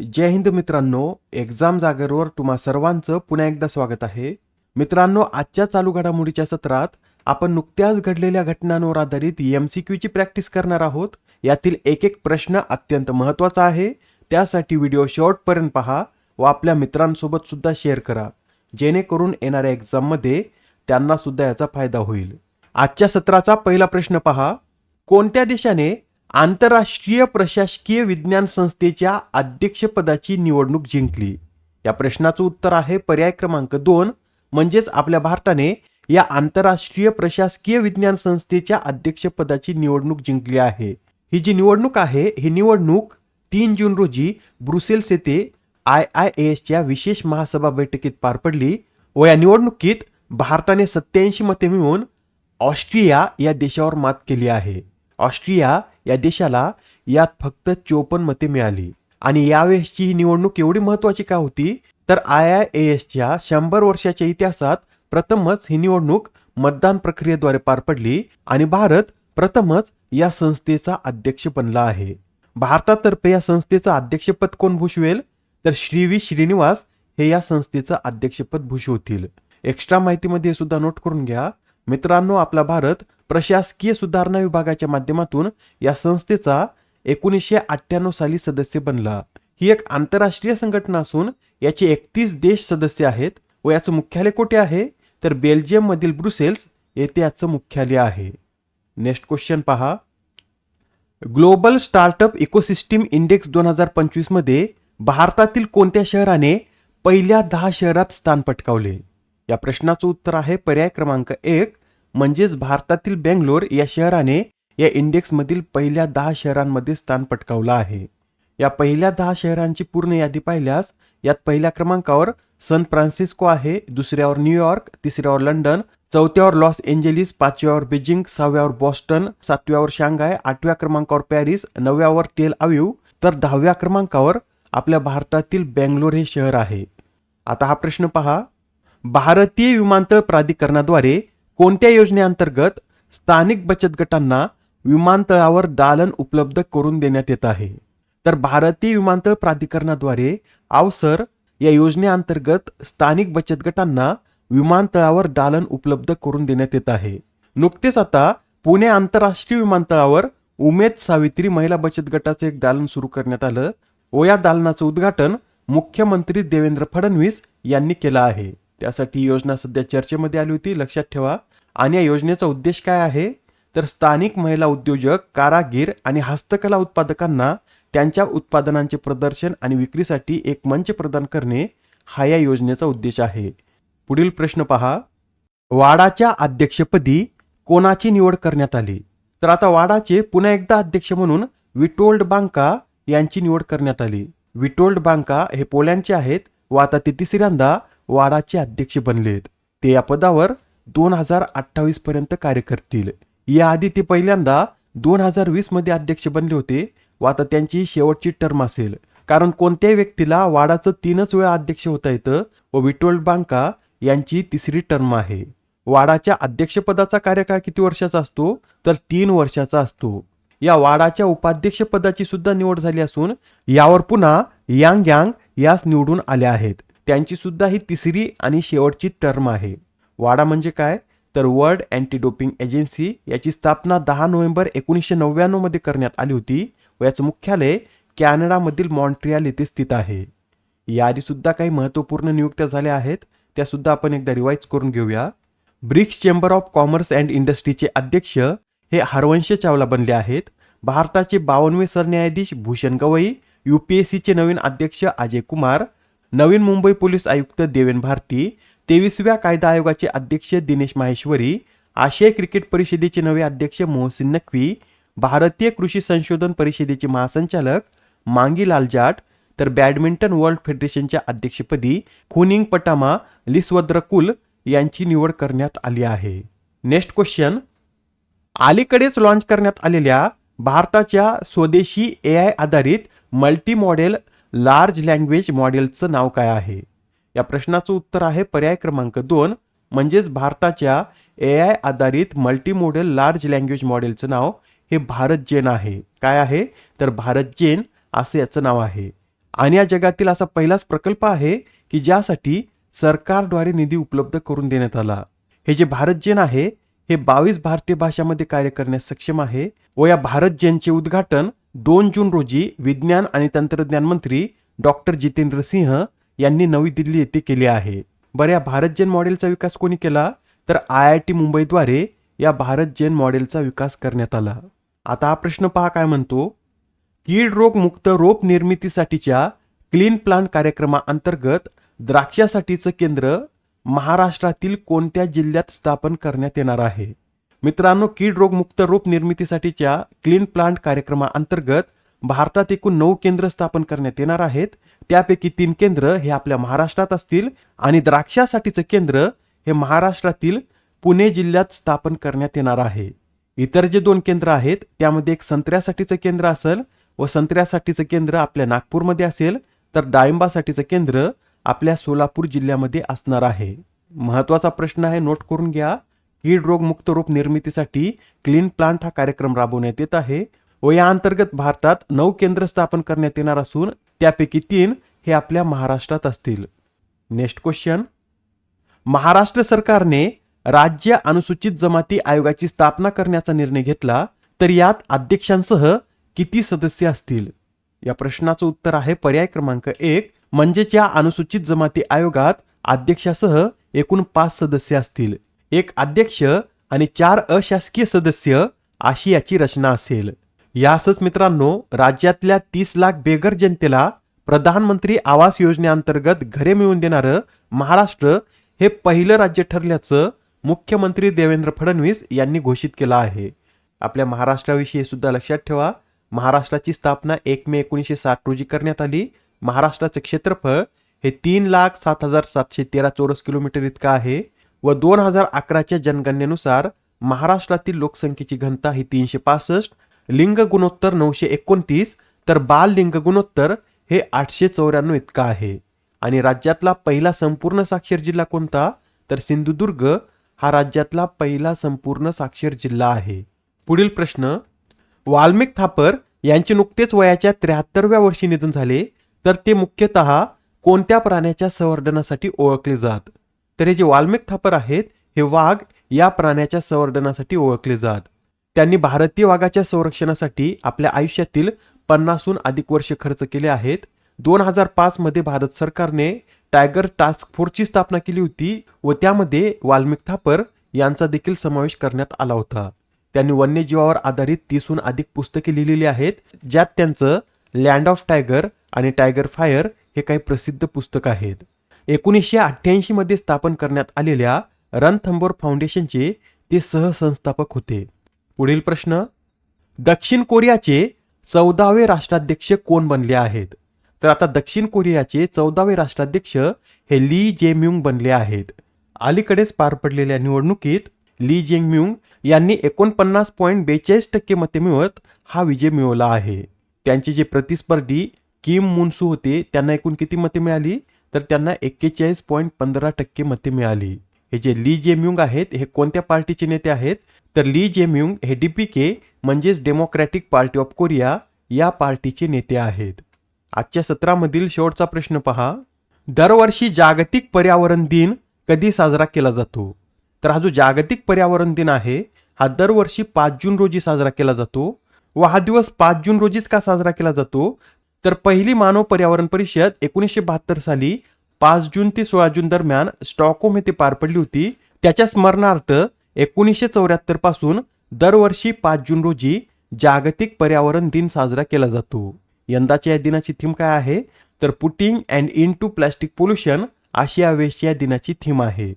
जय हिंद मित्रांनो एक्झाम जागरवर तुम्हा सर्वांचं पुन्हा एकदा स्वागत आहे. मित्रांनो आजच्या चालू घडामोडीच्या सत्रात आपण नुकत्याच घडलेल्या घटनांवर आधारित एम सी क्यूची प्रॅक्टिस करणार आहोत. यातील एक एक प्रश्न अत्यंत महत्त्वाचा आहे. त्यासाठी व्हिडिओ शॉर्टपर्यंत पहा व आपल्या मित्रांसोबत सुद्धा शेअर करा. जेणेकरून येणाऱ्या एक्झाममध्ये त्यांना सुद्धा याचा फायदा होईल. आजच्या सत्राचा पहिला प्रश्न पहा. कोणत्या देशाने आंतरराष्ट्रीय प्रशासकीय विज्ञान संस्थेच्या अध्यक्षपदाची निवडणूक जिंकली. या प्रश्नाचं उत्तर आहे पर्याय क्रमांक दोन म्हणजेच आपल्या भारताने या आंतरराष्ट्रीय प्रशासकीय विज्ञान संस्थेच्या अध्यक्षपदाची निवडणूक जिंकली आहे. ही जी निवडणूक आहे ही निवडणूक तीन जून रोजी ब्रुसेल्स येथे आय आय एसच्या विशेष महासभा बैठकीत पार पडली व या निवडणुकीत भारताने सत्याऐंशी मते मिळवून ऑस्ट्रिया या देशावर मात केली आहे. ऑस्ट्रिया या देशाला यात फक्त चोपन्न मते मिळाली. आणि यावेळेसची ही निवडणूक एवढी महत्वाची का होती? तर आय आय एसच्या शंभर वर्षाच्या इतिहासात प्रथमच ही निवडणूक मतदान प्रक्रियेद्वारे पार पडली आणि भारत प्रथमच या संस्थेचा अध्यक्ष बनला आहे. भारतातर्फे या संस्थेचं अध्यक्षपद कोण भूषवेल? तर श्री व्ही. श्रीनिवास हे या संस्थेचं अध्यक्षपद भूषवतील. एक्स्ट्रा माहितीमध्ये सुद्धा नोट करून घ्या. मित्रांनो आपला भारत प्रशासकीय सुधारणा विभागाच्या माध्यमातून या संस्थेचा एकोणीसशे अठ्ठ्याण्णव साली सदस्य बनला. ही एक आंतरराष्ट्रीय संघटना असून याचे एकतीस देश सदस्य आहेत व याचं मुख्यालय कुठे आहे? तर बेल्जियम मधील ब्रुसेल्स येथे याचं मुख्यालय आहे. नेक्स्ट क्वेश्चन पहा. ग्लोबल स्टार्टअप इकोसिस्टीम इंडेक्स दोन हजार पंचवीसमध्ये भारतातील कोणत्या शहराने पहिल्या दहा शहरात स्थान पटकावले? या प्रश्नाचं उत्तर आहे पर्याय क्रमांक एक म्हणजेच भारतातील बेंगलोर या शहराने या इंडेक्समधील पहिल्या दहा शहरांमध्ये स्थान पटकावलं आहे. या पहिल्या दहा शहरांची पूर्ण यादी पाहिल्यास यात पहिल्या क्रमांकावर सन फ्रान्सिस्को आहे दुसऱ्यावर न्यूयॉर्क तिसऱ्यावर लंडन चौथ्यावर लॉस एंजेलिस पाचव्यावर बीजिंग सहाव्यावर बॉस्टन सातव्यावर शांघाय आठव्या क्रमांकावर पॅरिस नवव्यावर टेल आव्यू तर दहाव्या क्रमांकावर आपल्या भारतातील बेंगलोर हे शहर आहे. आता हा प्रश्न पहा. भारतीय विमानतळ प्राधिकरणाद्वारे कोणत्या योजनेअंतर्गत स्थानिक बचत गटांना विमानतळावर दालन उपलब्ध करून देण्यात येत आहे? तर भारतीय विमानतळ प्राधिकरणाद्वारे अवसर या योजनेअंतर्गत स्थानिक बचत गटांना विमानतळावर दालन उपलब्ध करून देण्यात येत आहे. नुकतेच आता पुणे आंतरराष्ट्रीय विमानतळावर उमेद सावित्री महिला बचत गटाचं एक दालन सुरू करण्यात आलं. व या दालनाचं उद्घाटन मुख्यमंत्री देवेंद्र फडणवीस यांनी केलं आहे. त्यासाठी योजना सध्या चर्चेमध्ये आली होती. लक्षात ठेवा. आणि या योजनेचा उद्देश काय आहे? तर स्थानिक महिला उद्योजक कारागीर आणि हस्तकला उत्पादकांना त्यांच्या उत्पादनांचे प्रदर्शन आणि विक्रीसाठी एक मंच प्रदान करणे हा या योजनेचा उद्देश आहे. पुढील प्रश्न पहा. वाडाच्या अध्यक्षपदी कोणाची निवड करण्यात आली? तर आता वाडाचे पुन्हा एकदा अध्यक्ष म्हणून विटोल्ड बांका यांची निवड करण्यात आली. विटोल्ड बांका हे पोलँडचे आहेत. व आता ते तिसऱ्यांदा वाडाचे अध्यक्ष बनलेत. ते या पदावर दोन हजार अठ्ठावीस पर्यंत कार्य करतील. याआधी ते पहिल्यांदा दोन हजार वीसमध्ये अध्यक्ष बनले होते व आता त्यांची शेवटची टर्म असेल. कारण कोणत्याही व्यक्तीला वाडाचं तीनच वेळा अध्यक्ष होता येतं व विटोल्ड बांका यांची तिसरी टर्म आहे. वाडाच्या अध्यक्षपदाचा कार्यकाळ किती वर्षाचा असतो? तर तीन वर्षाचा असतो. या वाडाच्या उपाध्यक्षपदाची सुद्धा निवड झाली असून यावर पुन्हा यांग यांग यास निवडून आल्या आहेत. त्यांची सुद्धा ही तिसरी आणि शेवटची टर्म आहे. वाडा म्हणजे काय? तर वर्ल्ड अँटी डोपिंग एजन्सी याची स्थापना दहा नोव्हेंबर एकोणीसशे नव्याण्णवमध्ये करण्यात आली होती व याचं मुख्यालय कॅनडामधील मॉन्ट्रियाल येथे स्थित आहे. याआधीसुद्धा काही महत्त्वपूर्ण नियुक्त्या झाल्या आहेत त्यासुद्धा आपण एकदा रिवाईज करून घेऊया. BRICS chamber of commerce and इंडस्ट्रीचे अध्यक्ष हे हरवंश चावला बनले आहेत. भारताचे बावनवे सरन्यायाधीश Bhushan Gavai U P S सीचे नवीन अध्यक्ष अजय कुमार नवीन मुंबई पोलीस आयुक्त देवेन भारती तेवीसव्या कायदा आयोगाचे अध्यक्ष दिनेश माहेश्वरी आशियाई क्रिकेट परिषदेचे नवे अध्यक्ष मोहसिन नक्वी भारतीय कृषी संशोधन परिषदेचे महासंचालक मांगी लालजाट तर बॅडमिंटन वर्ल्ड फेडरेशनच्या अध्यक्षपदी खुनिंग पटामा लिस्वद्रकुल यांची निवड करण्यात आली आहे. Next question. अलीकडेच लॉन्च करण्यात आलेल्या भारताच्या स्वदेशी ए आय आधारित मल्टी मॉडेल लार्ज लँग्वेज मॉडेलचं नाव काय आहे? या प्रश्नाचं उत्तर आहे पर्याय क्रमांक दोन म्हणजेच भारताच्या ए आय आधारित मल्टी मॉडेल लार्ज लँग्वेज मॉडेलचं नाव हे भारत जेन आहे. काय आहे? तर भारत जेन असं याचं नाव आहे. आणि या जगातील असा पहिलाच प्रकल्प आहे की ज्यासाठी सरकारद्वारे निधी उपलब्ध करून देण्यात आला. हे जे भारत जेन आहे हे बावीस भारतीय भाषांमध्ये कार्य करण्यास सक्षम आहे व या भारत जेनचे उद्घाटन दोन जून रोजी विज्ञान आणि तंत्रज्ञान मंत्री डॉक्टर जितेंद्र सिंह यांनी नवी दिल्ली येथे केले आहे. बरं या भारत जेन मॉडेलचा विकास कोणी केला? तर आय आय टी मुंबईद्वारे या भारत जेन मॉडेलचा विकास करण्यात आला. आता हा प्रश्न पहा काय म्हणतो? कीड रोग मुक्त रोप निर्मितीसाठीच्या क्लीन प्लांट कार्यक्रमाअंतर्गत द्राक्षासाठीचं केंद्र महाराष्ट्रातील कोणत्या जिल्ह्यात स्थापन करण्यात येणार आहे? मित्रांनो कीड रोगमुक्त रोप निर्मितीसाठीच्या क्लीन प्लांट कार्यक्रमाअंतर्गत भारतात एकूण नऊ केंद्र स्थापन करण्यात येणार आहेत. त्यापैकी तीन केंद्र हे आपल्या महाराष्ट्रात असतील आणि द्राक्षासाठीचं केंद्र हे महाराष्ट्रातील पुणे जिल्ह्यात स्थापन करण्यात येणार आहे. इतर जे दोन केंद्र आहेत त्यामध्ये एक संत्र्यासाठीचं केंद्र असेल व संत्र्यासाठीचं केंद्र आपल्या नागपूरमध्ये असेल तर डाळिंबासाठीचं केंद्र आपल्या सोलापूर जिल्ह्यामध्ये असणार आहे. महत्त्वाचा प्रश्न आहे नोट करून घ्या. कीड रोग रूप निर्मितीसाठी क्लीन प्लांट हा कार्यक्रम राबवण्यात येत आहे व या अंतर्गत भारतात नऊ केंद्र स्थापन करण्यात येणार असून त्यापैकी तीन हे आपल्या महाराष्ट्रात असतील. नेक्स्ट क्वेश्चन महाराष्ट्र सरकारने राज्य अनुसूचित जमाती आयोगाची स्थापना करण्याचा निर्णय घेतला तर यात अध्यक्षांसह किती सदस्य असतील? या प्रश्नाचं उत्तर आहे पर्याय क्रमांक एक म्हणजेच या अनुसूचित जमाती आयोगात अध्यक्षासह एकूण पाच सदस्य असतील. एक अध्यक्ष आणि चार अशासकीय सदस्य अशी याची रचना असेल. यासच मित्रांनो राज्यातल्या तीस लाख बेघर जनतेला प्रधानमंत्री आवास योजनेअंतर्गत घरे मिळवून देणारं महाराष्ट्र हे पहिलं राज्य ठरल्याचं मुख्यमंत्री देवेंद्र फडणवीस यांनी घोषित केलं आहे. आपल्या महाराष्ट्राविषयी सुद्धा लक्षात ठेवा. महाराष्ट्राची स्थापना एक मे एकोणीसशे साठ रोजी करण्यात आली. महाराष्ट्राचं क्षेत्रफळ हे तीन लाख सात हजार सातशे तेरा चौरस किलोमीटर इतकं आहे. व दोन हजार अकराच्या जनगणनेनुसार महाराष्ट्रातील लोकसंख्येची घनता ही तीनशे पासष्ट लिंग गुणोत्तर नऊशे एकोणतीस तर बाल लिंग गुणोत्तर हे आठशे चौऱ्याण्णव इतका आहे. आणि राज्यातला पहिला संपूर्ण साक्षर जिल्हा कोणता? तर सिंधुदुर्ग हा राज्यातला पहिला संपूर्ण साक्षर जिल्हा आहे. पुढील प्रश्न वाल्मिक थापर यांचे नुकतेच वयाच्या त्र्याहत्तरव्या वर्षी निधन झाले तर ते मुख्यतः कोणत्या प्राण्याच्या संवर्धनासाठी ओळखले जात? तर हे जे वाल्मिक थापर आहेत हे वाघ या प्राण्याच्या संवर्धनासाठी ओळखले जात. त्यांनी भारतीय वाघाच्या संरक्षणासाठी आपल्या आयुष्यातील पन्नासहून अधिक वर्ष खर्च केले आहेत. दोन हजार पाच मध्ये भारत सरकारने टायगर टास्क फोर्सची स्थापना केली होती व त्यामध्ये वाल्मिक थापर यांचा देखील समावेश करण्यात आला होता. त्यांनी वन्यजीवावर आधारित तीसहून अधिक पुस्तके लिहिलेली आहेत ज्यात त्यांचं लँड ऑफ टायगर आणि टायगर फायर हे काही प्रसिद्ध पुस्तक आहेत. एकोणीसशे अठ्ठ्याऐंशीमध्ये स्थापन करण्यात आलेल्या रणथंबोर फाउंडेशनचे ते सहसंस्थापक होते. पुढील प्रश्न दक्षिण कोरियाचे चौदावे राष्ट्राध्यक्ष कोण बनले आहेत? तर आता दक्षिण कोरियाचे चौदावे राष्ट्राध्यक्ष हे ली जेम्युंग बनले आहेत. अलीकडेच पार पडलेल्या निवडणुकीत ली जेम्युंग यांनी एकोणपन्नास पॉईंट बेचाळीस टक्के मते मिळवत हा विजय मिळवला आहे. त्यांचे जे प्रतिस्पर्धी किम मुनसू होते त्यांना एकूण किती मते मिळाली? तर त्यांना एक्केचाळीस पॉईंट पंधरा टक्के मते मिळाली. हे जे ली जेम्युंग आहेत हे कोणत्या पार्टीचे नेते आहेत? तर ली जेम्युंग हे डीपीके म्हणजेच डेमोक्रॅटिक पार्टी ऑफ कोरिया या पार्टीचे नेते आहेत. आजच्या सत्रामधील शेवटचा प्रश्न पहा. दरवर्षी जागतिक पर्यावरण दिन कधी साजरा केला जातो? तर हा जो जागतिक पर्यावरण दिन आहे हा दरवर्षी पाच जून रोजी साजरा केला जातो. व हा दिवस पाच जून रोजीच का साजरा केला जातो? तर पहिली मानव पर्यावरण परिषद एकोणीसशे बहात्तर साली पाच जून ते सोळा जून दरम्यान स्टॉकहोम येथे पार पडली होती. त्याच्या स्मरणार्थ एकोणीसशे चौऱ्याहत्तरपासून दरवर्षी पाच जून रोजी जागतिक पर्यावरण दिन साजरा केला जातो. यंदाच्या या दिनाची थीम काय आहे? तर putting and into plastic pollution अशी यावेळेची या दिनाची थीम आहे.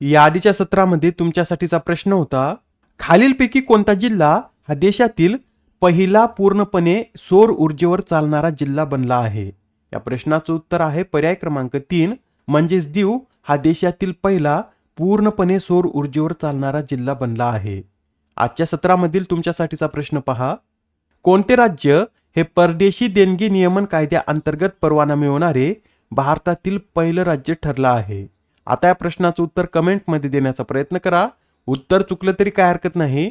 या आधीच्या सत्रामध्ये तुमच्यासाठीचा प्रश्न होता खालीलपैकी कोणता जिल्हा हा देशातील पहिला पूर्णपणे सौर ऊर्जेवर चालणारा जिल्हा बनला आहे. या प्रश्नाचं उत्तर आहे पर्याय क्रमांक तीन म्हणजेच दीव हा देशातील पहिला पूर्णपणे सौर ऊर्जेवर चालणारा जिल्हा बनला आहे. आजच्या सत्रामधील तुमच्यासाठीचा प्रश्न पहा. कोणते राज्य हे परदेशी देणगी नियमन कायद्याअंतर्गत परवाना मिळवणारे भारतातील पहिलं राज्य ठरलं आहे? आता या प्रश्नाचं उत्तर कमेंटमध्ये देण्याचा प्रयत्न करा. उत्तर चुकलं तरी काय हरकत नाही.